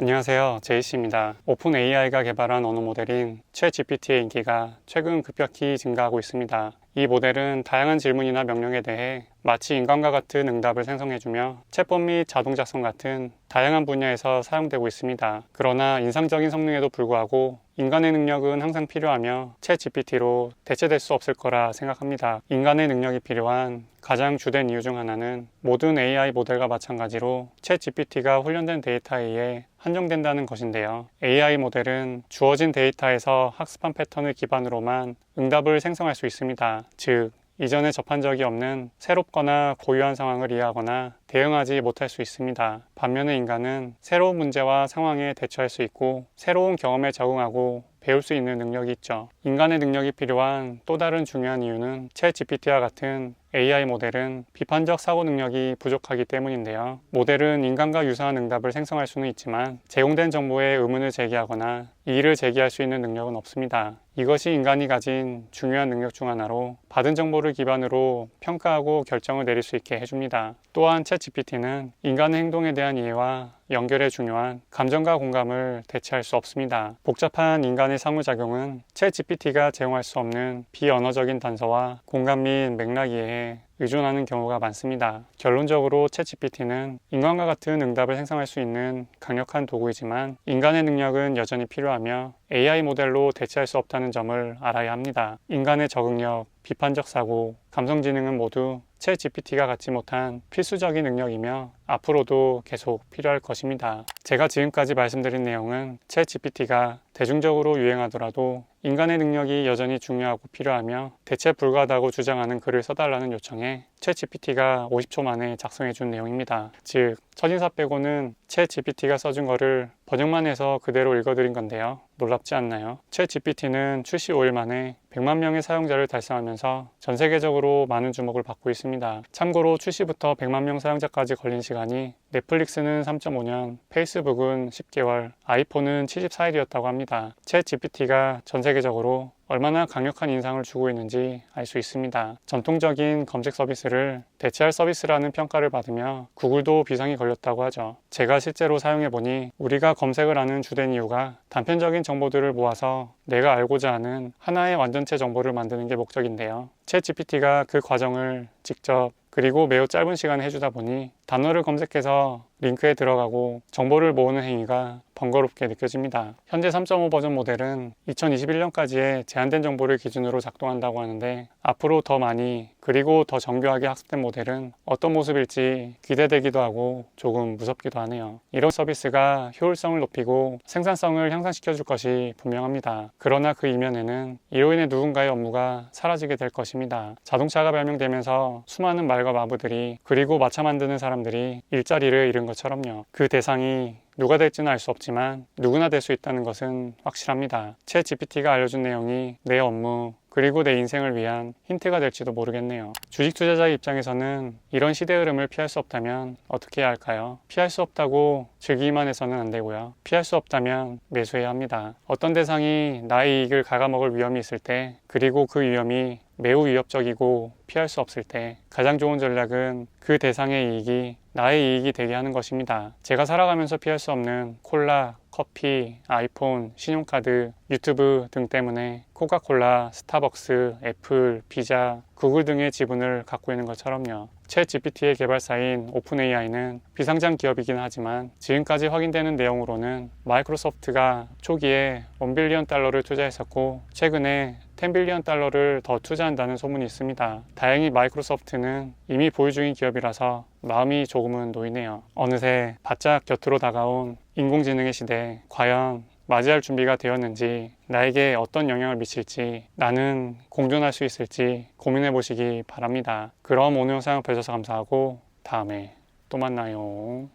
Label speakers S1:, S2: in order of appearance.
S1: 안녕하세요. 제이씨입니다. 오픈 AI가 개발한 언어 모델인 챗GPT의 인기가 최근 급격히 증가하고 있습니다. 이 모델은 다양한 질문이나 명령에 대해 마치 인간과 같은 응답을 생성해주며 채법 및 자동 작성 같은 다양한 분야에서 사용되고 있습니다. 그러나 인상적인 성능에도 불구하고 인간의 능력은 항상 필요하며 챗 GPT로 대체될 수 없을 거라 생각합니다. 인간의 능력이 필요한 가장 주된 이유 중 하나는 모든 AI 모델과 마찬가지로 챗 GPT가 훈련된 데이터에 의해 한정된다는 것인데요. AI 모델은 주어진 데이터에서 학습한 패턴을 기반으로만 응답을 생성할 수 있습니다. 즉, 이전에 접한 적이 없는 새롭거나 고유한 상황을 이해하거나 대응하지 못할 수 있습니다. 반면에 인간은 새로운 문제와 상황에 대처할 수 있고 새로운 경험에 적응하고 배울 수 있는 능력이 있죠. 인간의 능력이 필요한 또 다른 중요한 이유는 챗 GPT와 같은 AI 모델은 비판적 사고 능력이 부족하기 때문인데요. 모델은 인간과 유사한 응답을 생성할 수는 있지만 제공된 정보에 의문을 제기하거나 이의를 제기할 수 있는 능력은 없습니다. 이것이 인간이 가진 중요한 능력 중 하나로 받은 정보를 기반으로 평가하고 결정을 내릴 수 있게 해줍니다. 또한 챗 GPT는 인간의 행동에 대한 이해와 연결에 중요한 감정과 공감을 대체할 수 없습니다. 복잡한 인간의 상호작용은 챗 GPT가 제공할 수 없는 비언어적인 단서와 공감 및 맥락 이해에 의존하는 경우가 많습니다. 결론적으로 챗GPT는 인간과 같은 응답을 생성할 수 있는 강력한 도구이지만 인간의 능력은 여전히 필요하며 AI 모델로 대체할 수 없다는 점을 알아야 합니다. 인간의 적응력, 비판적 사고, 감성 지능은 모두 챗 GPT가 갖지 못한 필수적인 능력이며 앞으로도 계속 필요할 것입니다. 제가 지금까지 말씀드린 내용은 챗 GPT가 대중적으로 유행하더라도 인간의 능력이 여전히 중요하고 필요하며 대체 불가하다고 주장하는 글을 써달라는 요청에 챗 GPT가 50초 만에 작성해 준 내용입니다. 즉, 첫인사 빼고는 챗 GPT가 써준 거를 번역만 해서 그대로 읽어드린 건데요. 놀랍지 않나요? 챗 GPT는 출시 5일 만에 100만 명의 사용자를 달성하면서 전 세계적으로 많은 주목을 받고 있습니다. 참고로 출시부터 100만 명 사용자까지 걸린 시간이 넷플릭스는 3.5년, 페이스북은 10개월, 아이폰은 74일이었다고 합니다. 챗 GPT가 전 세계적으로 얼마나 강력한 인상을 주고 있는지 알 수 있습니다. 전통적인 검색 서비스를 대체할 서비스라는 평가를 받으며 구글도 비상이 걸렸다고 하죠. 제가 실제로 사용해 보니 우리가 검색을 하는 주된 이유가 단편적인 정보들을 모아서 내가 알고자 하는 하나의 완전체 정보를 만드는 게 목적인데요. 챗 GPT가 그 과정을 직접 그리고 매우 짧은 시간에 해주다 보니 단어를 검색해서 링크에 들어가고 정보를 모으는 행위가 번거롭게 느껴집니다. 현재 3.5 버전 모델은 2021년까지의 제한된 정보를 기준으로 작동한다고 하는데 앞으로 더 많이 그리고 더 정교하게 학습된 모델은 어떤 모습일지 기대되기도 하고 조금 무섭기도 하네요. 이런 서비스가 효율성을 높이고 생산성을 향상시켜 줄 것이 분명합니다. 그러나 그 이면에는 이로 인해 누군가의 업무가 사라지게 될 것입니다. 자동차가 발명되면서 수많은 말과 마부들이 그리고 마차 만드는 사람들이 일자리를 잃은 것처럼요. 그 대상이 누가 될지는 알 수 없지만 누구나 될 수 있다는 것은 확실합니다. 챗 GPT가 알려준 내용이 내 업무 그리고 내 인생을 위한 힌트가 될지도 모르겠네요. 주식 투자자의 입장에서는 이런 시대 흐름을 피할 수 없다면 어떻게 해야 할까요? 피할 수 없다고 즐기기만 해서는 안 되고요. 피할 수 없다면 매수해야 합니다. 어떤 대상이 나의 이익을 갉아먹을 위험이 있을 때 그리고 그 위험이 매우 위협적이고 피할 수 없을 때 가장 좋은 전략은 그 대상의 이익이 나의 이익이 되게 하는 것입니다. 제가 살아가면서 피할 수 없는 콜라, 커피, 아이폰, 신용카드, 유튜브 등 때문에 코카콜라, 스타벅스, 애플, 피자, 구글 등의 지분을 갖고 있는 것처럼요. 챗 GPT의 개발사인 오픈AI는 비상장 기업이긴 하지만 지금까지 확인되는 내용으로는 마이크로소프트가 초기에 1빌리언 달러를 투자했었고 최근에 10빌리언 달러를 더 투자한다는 소문이 있습니다. 다행히 마이크로소프트는 이미 보유 중인 기업이라서 마음이 조금은 놓이네요. 어느새 바짝 곁으로 다가온 인공지능의 시대, 과연 맞이할 준비가 되었는지, 나에게 어떤 영향을 미칠지, 나는 공존할 수 있을지 고민해 보시기 바랍니다. 그럼 오늘 영상 봐주셔서 감사하고, 다음에 또 만나요.